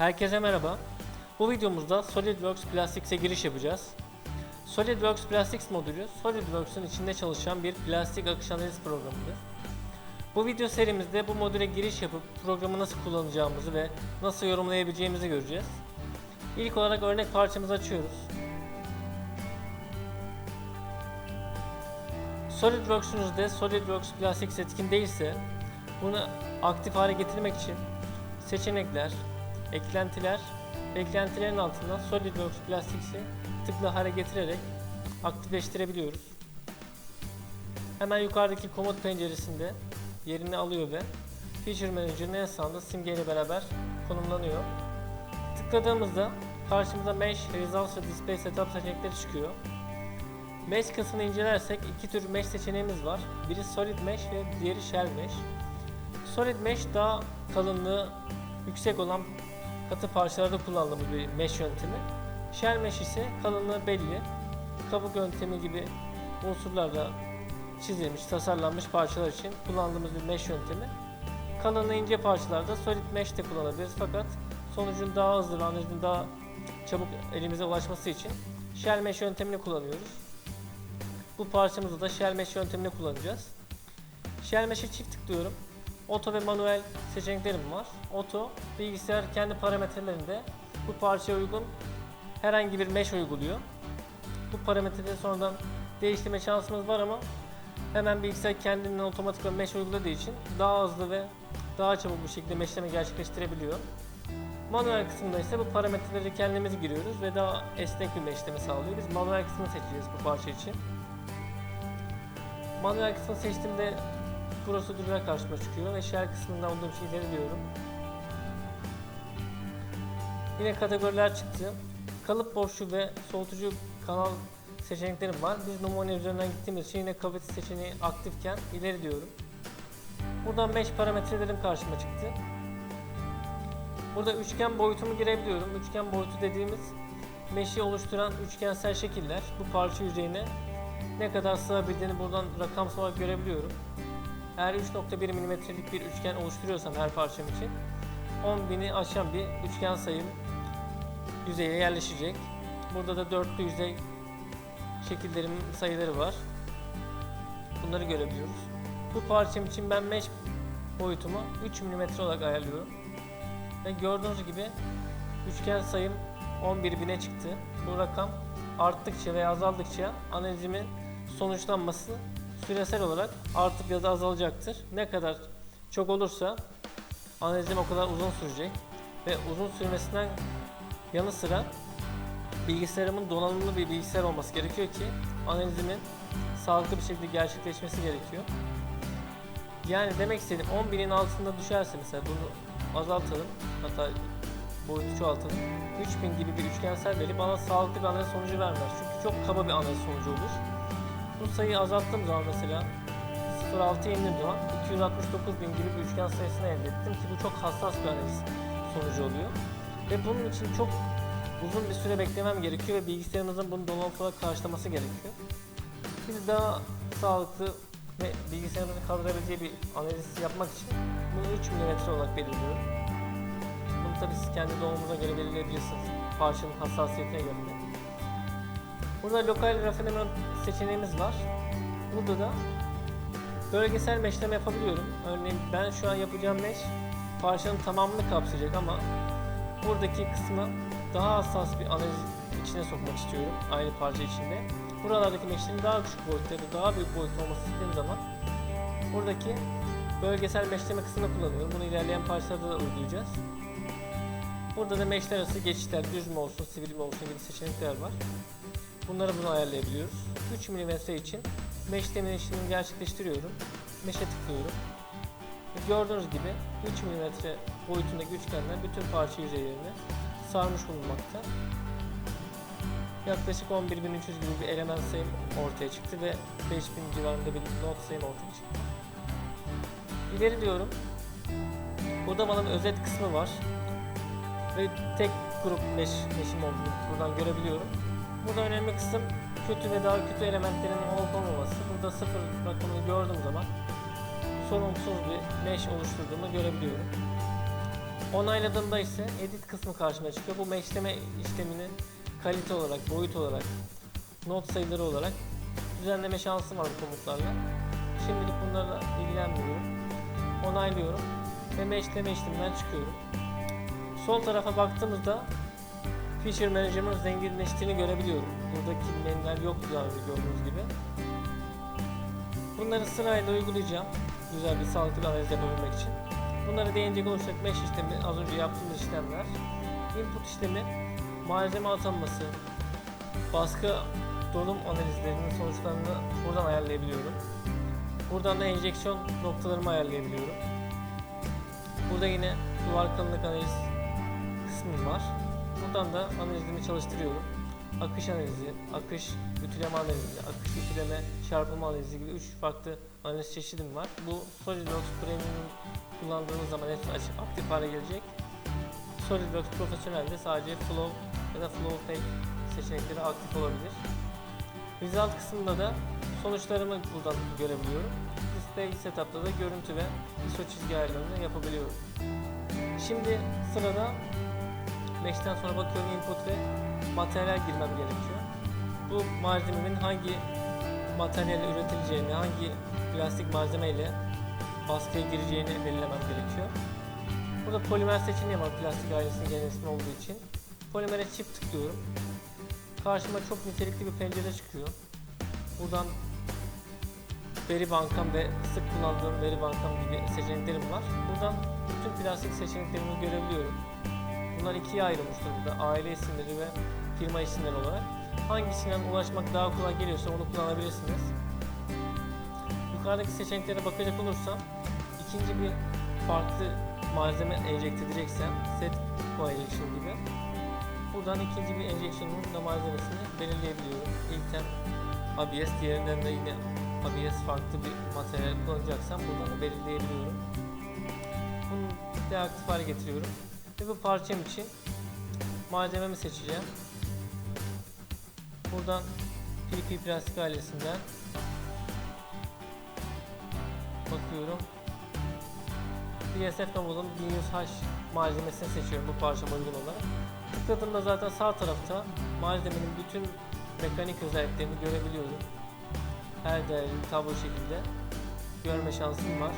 Herkese merhaba. Bu videomuzda SolidWorks Plastics'e giriş yapacağız. SolidWorks Plastics modülü SolidWorks'un içinde çalışan bir plastik akış analiz programıdır. Bu video serimizde bu modüle giriş yapıp programı nasıl kullanacağımızı ve nasıl yorumlayabileceğimizi göreceğiz. İlk olarak örnek parçamızı açıyoruz. SolidWorks'unuzda SolidWorks Plastics etkin değilse bunu aktif hale getirmek için seçenekler, eklentiler, eklentilerin altından SolidWorks Plastics'i tıklı hale getirerek aktifleştirebiliyoruz. Hemen yukarıdaki komut penceresinde yerini alıyor ve Feature Manager'ın en sağında simgeyle beraber konumlanıyor. Tıkladığımızda karşımıza Mesh, Results ve Display Setup seçenekleri çıkıyor. Mesh kısmını incelersek iki tür mesh seçeneğimiz var. Biri Solid Mesh ve diğeri Shell Mesh. Solid Mesh daha kalınlığı yüksek olan katı parçalarda kullandığımız bir mesh yöntemi. Shell Mesh ise kalınlığı belli. Kabuk yöntemi gibi unsurlarla çizilmiş, tasarlanmış parçalar için kullandığımız bir mesh yöntemi. Kalınlığı ince parçalarda Solid Mesh de kullanabiliriz fakat sonucun daha hızlı ve analizin daha çabuk elimize ulaşması için Shell Mesh yöntemini kullanıyoruz. Bu parçamızda da Shell Mesh yöntemini kullanacağız. Shell Mesh'e çift tıklıyorum. Oto ve manuel seçeneklerim var. Oto, bilgisayar kendi parametrelerinde bu parçaya uygun herhangi bir mesh uyguluyor. Bu parametreleri sonradan değiştirme şansımız var ama hemen bilgisayar kendinden otomatik bir mesh uyguladığı için daha hızlı ve daha çabuk bir şekilde meshleme gerçekleştirebiliyor. Manuel kısmında ise bu parametreleri kendimiz giriyoruz ve daha esnek bir meshleme sağlıyor. Biz manuel kısmını seçeceğiz bu parça için. Manuel kısmını seçtiğimde prosedürler karşıma çıkıyor shell kısmında olduğum için ilerliyorum. Yine kategoriler çıktı. Kalıp boşluğu ve soğutucu kanal seçeneklerim var. Biz numune üzerinden gittiğimiz için yine kaviti seçeneği aktifken ileri diyorum. Buradan mesh parametrelerim karşıma çıktı. Burada üçgen boyutumu girebiliyorum. Üçgen boyutu dediğimiz mesh'i oluşturan üçgensel şekiller. Bu parça yüzeyine ne kadar sığabildiğini buradan rakamsal olarak görebiliyorum. Eğer 3.1 mm'lik bir üçgen oluşturuyorsam her parçam için 10.000'i aşan bir üçgen sayım yüzeye yerleşecek. Burada da dörtlü yüzey şekillerimin sayıları var. Bunları görebiliyoruz. Bu parçam için ben mesh boyutumu 3 mm olarak ayarlıyorum. Ve gördüğünüz gibi üçgen sayım 11.000'e çıktı. Bu rakam arttıkça veya azaldıkça analizimin sonuçlanması süresel olarak artıp ya da azalacaktır. Ne kadar çok olursa analizim o kadar uzun sürecek ve uzun sürmesinden yanı sıra bilgisayarımın donanımlı bir bilgisayar olması gerekiyor ki analizimin sağlıklı bir şekilde gerçekleşmesi gerekiyor. Yani demek istediğim 10.000'in altında düşerse mesela bunu azaltalım hatta boyutu çoğaltalım 3000 gibi bir üçgensel veri bana sağlıklı bir analiz sonucu vermez çünkü çok kaba bir analiz sonucu olur. Bu sayıyı azalttığım zaman mesela 0.6'ya indiğim zaman 269 bin gibi bir üçgen sayısını elde ettim ki bu çok hassas bir analiz sonucu oluyor. Ve bunun için çok uzun bir süre beklemem gerekiyor ve bilgisayarımızın bunu donanımsal olarak karşılaması gerekiyor. Biz daha sağlıklı ve bilgisayarımızın kaldırabileceği bir analiz yapmak için bunu 3 mm olarak belirliyorum. Bunu tabii siz kendi donanımınıza göre belirleyebilirsiniz. Parçanın hassasiyetine göre. Burada lokal rafinema seçeneğimiz var. Burada da bölgesel meşleme yapabiliyorum. Örneğin ben şu an yapacağım meş parçanın tamamını kapsayacak ama buradaki kısmı daha hassas bir analiz içine sokmak istiyorum aynı parça içinde. Buralardaki meşlerin daha küçük boyutta da daha büyük boyutta olması istediğim zaman buradaki bölgesel meşleme kısmını kullanıyorum. Bunu ilerleyen parçalarda da uygulayacağız. Burada da meşler arası geçişler düz mü olsun, sivil mi olsun gibi seçenekler var. Bunları bunu ayarlayabiliyoruz. 3 mm için mesh işlemini gerçekleştiriyorum. Mesh'e tıklıyorum. Gördüğünüz gibi 3 mm boyutundaki üçgenler bütün parça yüzeylerini sarmış bulunmakta. Yaklaşık 11.300 gibi bir element sayım ortaya çıktı ve 5000 civarında bir not sayım ortaya çıktı. İleri diyorum. Burada bana bir özet kısmı var. Ve tek grup mesh, mesh'im olduğunu buradan görebiliyorum. Burada önemli kısım kötü ve daha kötü elementlerin olup olmaması. Burada sıfır rakamını gördüğüm zaman sorunsuz bir mesh oluşturduğumu görebiliyorum. Onayladığımda ise edit kısmı karşıma çıkıyor. Bu meşleme işlemini kalite olarak, boyut olarak, not sayıları olarak düzenleme şansım var bu komutlarla. Şimdilik bunlarla ilgilenmiyorum. Onaylıyorum ve meşleme işleminden çıkıyorum. Sol tarafa baktığımızda Feature Manager'ın zenginleştiğini görebiliyorum. Buradaki menüler yoktu daha önce gördüğünüz gibi. Bunları sırayla uygulayacağım. Güzel bir sağlıklı analiz yapabilmek için. Bunları değinecek olursak mesh işlemi az önce yaptığımız işlemler. Input işlemi malzeme atanması, baskı dolum analizlerinin sonuçlarını buradan ayarlayabiliyorum. Buradan da enjeksiyon noktalarımı ayarlayabiliyorum. Burada yine duvar kalınlık analiz kısmım var. Buradan da analizimi çalıştırıyorum. Akış analizi, akış ütüleme analizi, akış ütüleme çarpılma analizi gibi 3 farklı analiz çeşidim var. Bu SolidWorks Premium'u kullandığınız zaman hepsi açık, aktif hale gelecek. SolidWorks Professional'de sadece Flow ya da Flow Fake seçenekleri aktif olabilir. Result kısmında da sonuçlarımı buradan görebiliyorum. Display Setup'ta da görüntü ve ISO çizgi ayarlarını yapabiliyorum. Şimdi sırada Mesh'ten sonra bakıyorum input ve materyal girmem gerekiyor. Bu malzemenin hangi materyalle üretileceğini, hangi plastik malzemeyle baskıya gireceğini belirlemem gerekiyor. Burada polimer seçeneği var plastik ailesinin genel ismi olduğu için. Polimere çift tıklıyorum. Karşıma çok nitelikli bir pencere çıkıyor. Buradan veri bankam ve sık kullandığım veri bankam gibi seçeneklerim var. Buradan bütün plastik seçeneklerimi görebiliyorum. Bunlar ikiye ayrılmıştır burada. Aile isimleri ve firma isimleri olarak. Hangisinden ulaşmak daha kolay geliyorsa onu kullanabilirsiniz. Yukarıdaki seçeneklere bakacak olursam ikinci bir farklı malzeme enjekte edeceksem set coagulation gibi buradan ikinci bir enjection'un da malzemesini belirleyebiliyorum. İlkten ABS, diğerinden de yine ABS farklı bir materyal kullanacaksam buradan da belirleyebiliyorum. Bunu deaktif hale getiriyorum. Ve bu parçam için malzememi seçeceğim. Buradan PP plastik ailesinden bakıyorum. DSF Novel'ın 1100H malzemesini seçiyorum bu parçama uygun olarak. Tıkladığımda zaten sağ tarafta malzemenin bütün mekanik özelliklerini görebiliyorum. Her değerli tablo şekilde görme şansım var.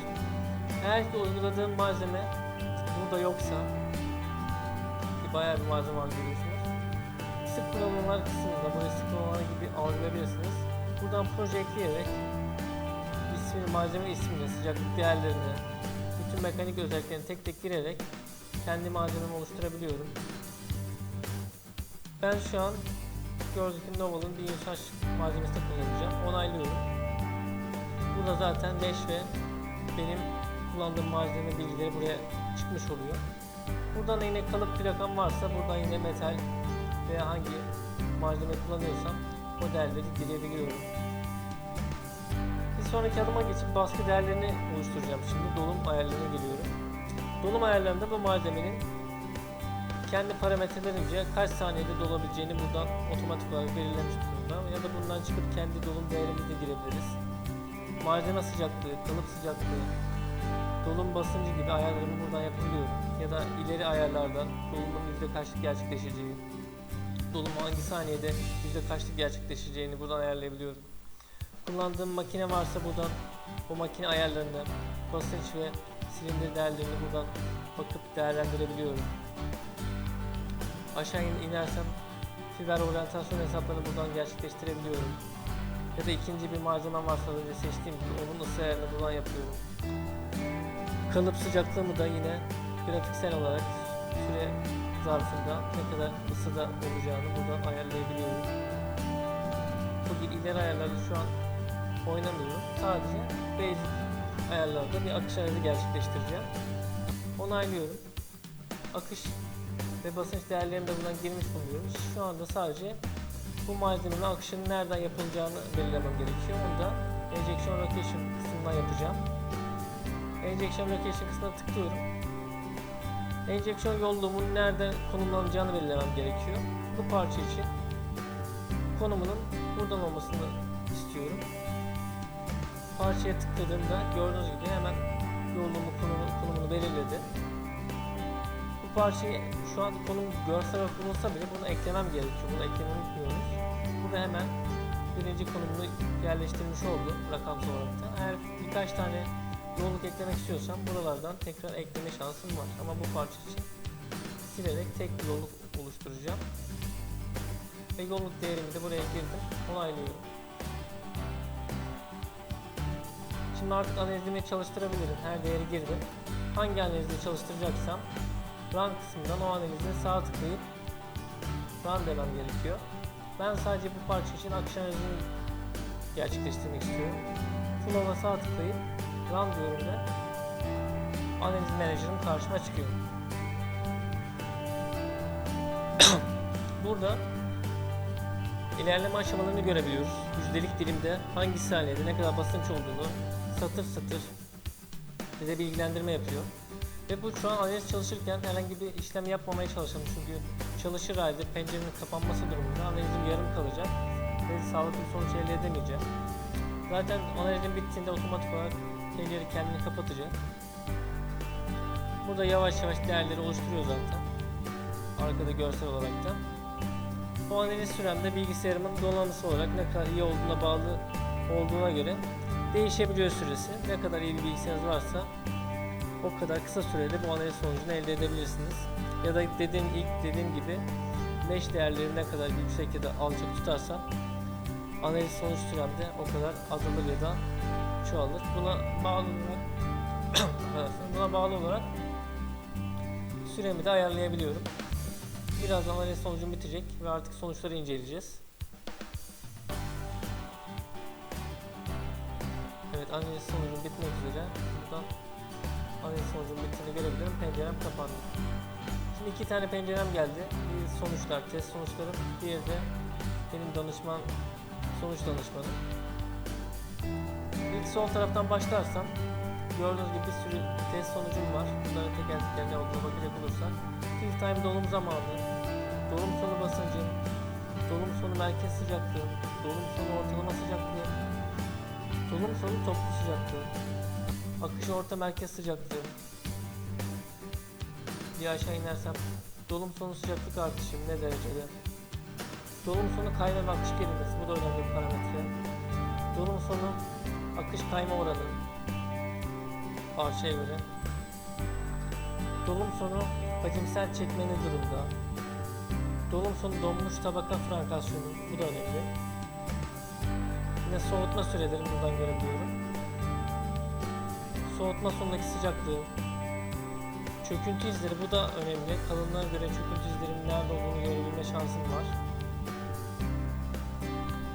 Eğer ki uyguladığım malzeme burada yoksa bayağı bir malzeme var görüyorsunuz. Sık kullanımlar kısmında böyle sık kullanımlar gibi algılayabilirsiniz. Buradan proje ekleyerek ismini, malzeme ismini, sıcaklık değerlerini, bütün mekanik özelliklerini tek tek girerek kendi malzememi oluşturabiliyorum. Ben şu an gördüğünüz gibi Novel'ın 1100H malzemesini kullanacağım. Onaylıyorum. Burada zaten mesh ve benim kullandığım malzeme bilgileri buraya çıkmış oluyor. Buradan da yine kalıp plakam varsa buradan yine metal veya hangi malzeme kullanıyorsam o değerleri girebiliyorum. Bir sonraki adıma geçip baskı değerlerini oluşturacağım şimdi. Dolum ayarlarına geliyorum. Dolum ayarlarında bu malzemenin kendi parametrelerince kaç saniyede dolabileceğini buradan otomatik olarak belirlemiş durumda. Ya da bundan çıkıp kendi dolum değerimizi de girebiliriz. Malzeme sıcaklığı, kalıp sıcaklığı, dolum basıncı gibi ayarlarımı buradan yapabiliyorum. Ya da ileri ayarlardan dolumun yüzde kaçlık gerçekleşeceği, dolum hangi saniyede yüzde kaçlık gerçekleşeceğini buradan ayarlayabiliyorum. Kullandığım makine varsa buradan o makine ayarlarını, basınç ve silindir değerlerini buradan bakıp değerlendirebiliyorum. Aşağı in- inersem fiber oryantasyon hesaplarını buradan gerçekleştirebiliyorum. Ya da ikinci bir malzemem varsa az önce seçtiğim gibi onun ısı ayarını buradan yapıyorum. Kalıp sıcaklığımı da yine grafiksel olarak süre zarfında ne kadar ısıda olacağını buradan ayarlayabiliyorum. Bu gibi ileri ayarlarda şu an oynamıyorum. Sadece basic ayarlarda bir akış analizi gerçekleştireceğim. Onaylıyorum. Akış ve basınç değerlerini de buradan girmiş bulunuyorum. Şu anda sadece bu malzemenin akışının nereden yapılacağını belirlemem gerekiyor. Onu da Injection Location kısmından yapacağım. Injection Location kısmına tıklıyorum. Enjeksiyon yolluğumun nerede konumlanacağını belirlemem gerekiyor. Bu parça için konumunun buradan olmasını istiyorum. Parçaya tıkladığımda gördüğünüz gibi hemen yolluğumun konumunu, konumunu belirledi. Bu parçayı şu an konum görsel olarak bulunsa bile bunu eklemem gerekiyor. Bunu eklemeyi unutmuyoruz. Burada hemen birinci konumunu yerleştirmiş oldu rakamsal olarak da. Eğer birkaç tane yolluk eklemek istiyorsam buralardan tekrar ekleme şansım var. Ama bu parça için silerek tek bir yolluk oluşturacağım. Ve yolluk değerimi de buraya girdim. Onaylıyorum. Şimdi artık analizimi çalıştırabilirim. Her değeri girdim. Hangi analizi çalıştıracaksam Run kısmından o analize sağ tıklayıp Run demem gerekiyor. Ben sadece bu parça için akış analizini gerçekleştirmek istiyorum. Flow'a sağ tıklayıp Run diyorum ve analiz menajerim karşıma çıkıyor. Burada ilerleme aşamalarını görebiliyoruz. Yüzdelik dilimde hangi saniyede ne kadar basınç olduğunu satır satır bize bilgilendirme yapıyor. Ve bu şu an analiz çalışırken herhangi bir işlem yapmamaya çalışalım çünkü çalışır halde pencerenin kapanması durumunda analizim yarım kalacak ve sağlıklı bir sonuç elde edemeyeceğim. Zaten analizin bittiğinde otomatik olarak pencere kendini kapatacak. Burada yavaş yavaş değerleri oluşturuyor zaten. Arkada görsel olarak da. Bu analiz süremde bilgisayarımın donanımsı olarak ne kadar iyi olduğuna bağlı olduğuna göre değişebiliyor süresi. Ne kadar iyi bir bilgisayarınız varsa o kadar kısa sürede bu analiz sonucunu elde edebilirsiniz. Ya da dediğim ilk dediğim gibi mesh değerleri ne kadar yüksek ya da alçak tutarsa analiz sonuç süremde o kadar azalır ya da çoğalır. Buna bağlı olarak buna bağlı olarak süremi de ayarlayabiliyorum. Biraz analiz sonucum bitecek ve artık sonuçları inceleyeceğiz. Evet analiz sonucum bitmek üzere. Buradan analiz sonucum bittiğini görebilirim. Pencerem kapandı. Şimdi iki tane pencerem geldi. Bir sonuçlar, test sonuçlarım. Diğeri de benim danışman, sonuç danışmanım. Sol taraftan başlarsam gördüğünüz gibi bir sürü test sonucum var. Bunların teker teker ne olduğuna bakacak olursak. Fill time dolum zamanı, dolum sonu basıncı, dolum sonu merkez sıcaklığı, dolum sonu ortalama sıcaklığı, dolum sonu toplu sıcaklığı, akış orta merkez sıcaklığı. Bir aşağı inersem dolum sonu sıcaklık artışı ne derecede? Dolum sonu kayma akış gerilmesi bu da önemli bir parametre. Dolum sonu akış kayma oranı parçaya göre. Dolum sonu hacimsel çekme ne durumda? Dolum sonu donmuş tabaka frankasyonu bu da önemli. Yine soğutma sürelerini buradan görebiliyorum. Soğutma sonundaki sıcaklığı. Çöküntü izleri bu da önemli. Kalınlığa göre çöküntü izlerinin nerede olduğunu görebilme şansım var.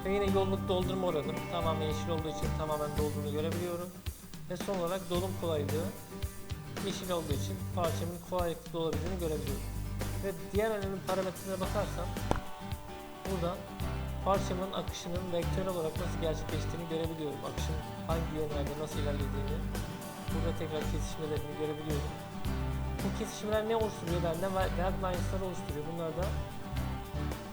Ve yine yolluk doldurma oranı tamamen yeşil olduğu için tamamen dolduğunu görebiliyorum. Ve son olarak dolum kolaylığı yeşil olduğu için parçamın kolaylıkla dolabildiğini görebiliyorum. Ve diğer önemli parametrelere bakarsam burada parçamın akışının vektörel olarak nasıl gerçekleştiğini görebiliyorum. Akışın hangi yönlerde nasıl ilerlediğini burada tekrar kesişmelerini görebiliyorum. Bu kesişmeler ne oluşturuyor bende? Deadlines'ları oluşturuyor. Bunlar da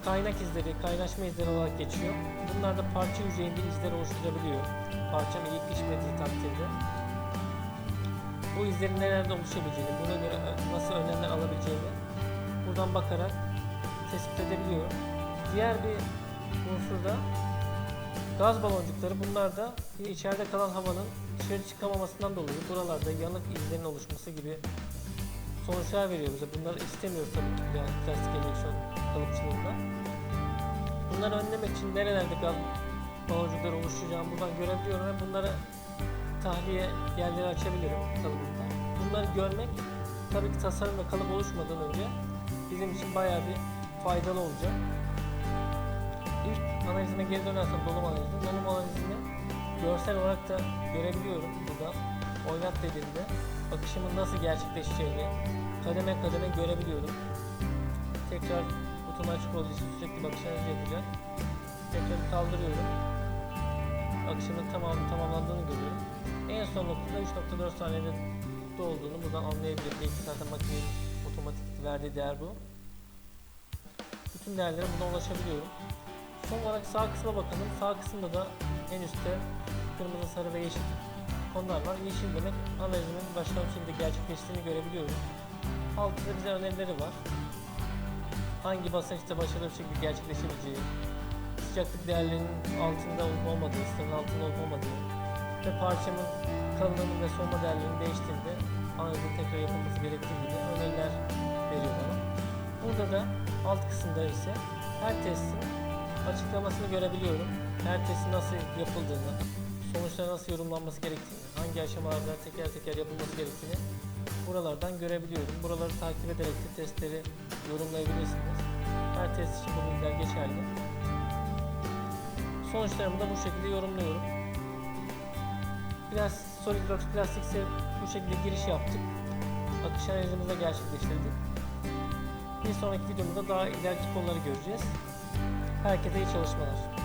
kaynak izleri, kaynaşma izleri olarak geçiyor. Bunlar da parça yüzeyinde izler oluşturabiliyor. Parçam iyi pişmediği takdirde. Bu izlerin nerede oluşabileceğini, buna göre nasıl önlemler alabileceğini buradan bakarak tespit edebiliyorum. Diğer bir unsur da gaz baloncukları. Bunlar da içeride kalan havanın dışarı çıkamamasından dolayı buralarda yanık izlerin oluşması gibi sonuçlar veriyor bize. Bunları istemiyoruz tabii ki plastik enjeksiyon kalıpçılığında. Bunları önlemek için nerelerde gaz baloncukları oluşacağını buradan görebiliyorum ve bunlara tahliye yerleri açabilirim kalıbımda. Bunları görmek tabii ki tasarım ve kalıp oluşmadan önce bizim için bayağı bir faydalı olacak. İlk analizime geri dönersem dolum analizine, dolum analizini görsel olarak da görebiliyorum buradan. Oynat dediğimde akışımın nasıl gerçekleşeceğini kademe kademe görebiliyorum. Tekrar buton açık olduğu için sürekli bakış analizi yapacak. Tekrar kaldırıyorum. Akışımın tamam tamamlandığını görüyorum. En son noktada 3.4 saniyede dolduğunu buradan anlayabilirim. İlk zaten makinenin otomatik verdiği değer bu. Bütün değerlere buradan ulaşabiliyorum. Son olarak sağ kısma bakalım. Sağ kısımda da en üstte kırmızı, sarı ve yeşil konular var. Yeşil demek bir şekilde gerçekleştiğini görebiliyorum. Altında bize önerileri var. Hangi basınçta başarılı bir şekilde gerçekleşebileceği, sıcaklık değerlerinin altında olup olmadığı, sınırın altında olup olmadığı ve parçamın kalınlığının ve soğuma değerlerinin değiştiğinde analizin tekrar yapılması gerektiği gibi öneriler veriyor bana. Burada da alt kısımda ise her testin açıklamasını görebiliyorum. Her testin nasıl yapıldığını, sonuçları nasıl yorumlanması gerektiğini, hangi aşamalarda teker teker yapılması gerektiğini buralardan görebiliyorum. Buraları takip ederek de testleri yorumlayabilirsiniz. Her test için bu bilgiler geçerli. Sonuçlarımı da bu şekilde yorumluyorum. Biraz SolidWorks Plastics'e bu şekilde giriş yaptık. Akış analizimizi de gerçekleştirdik. Bir sonraki videomuzda daha ileriki konuları göreceğiz. Herkese iyi çalışmalar.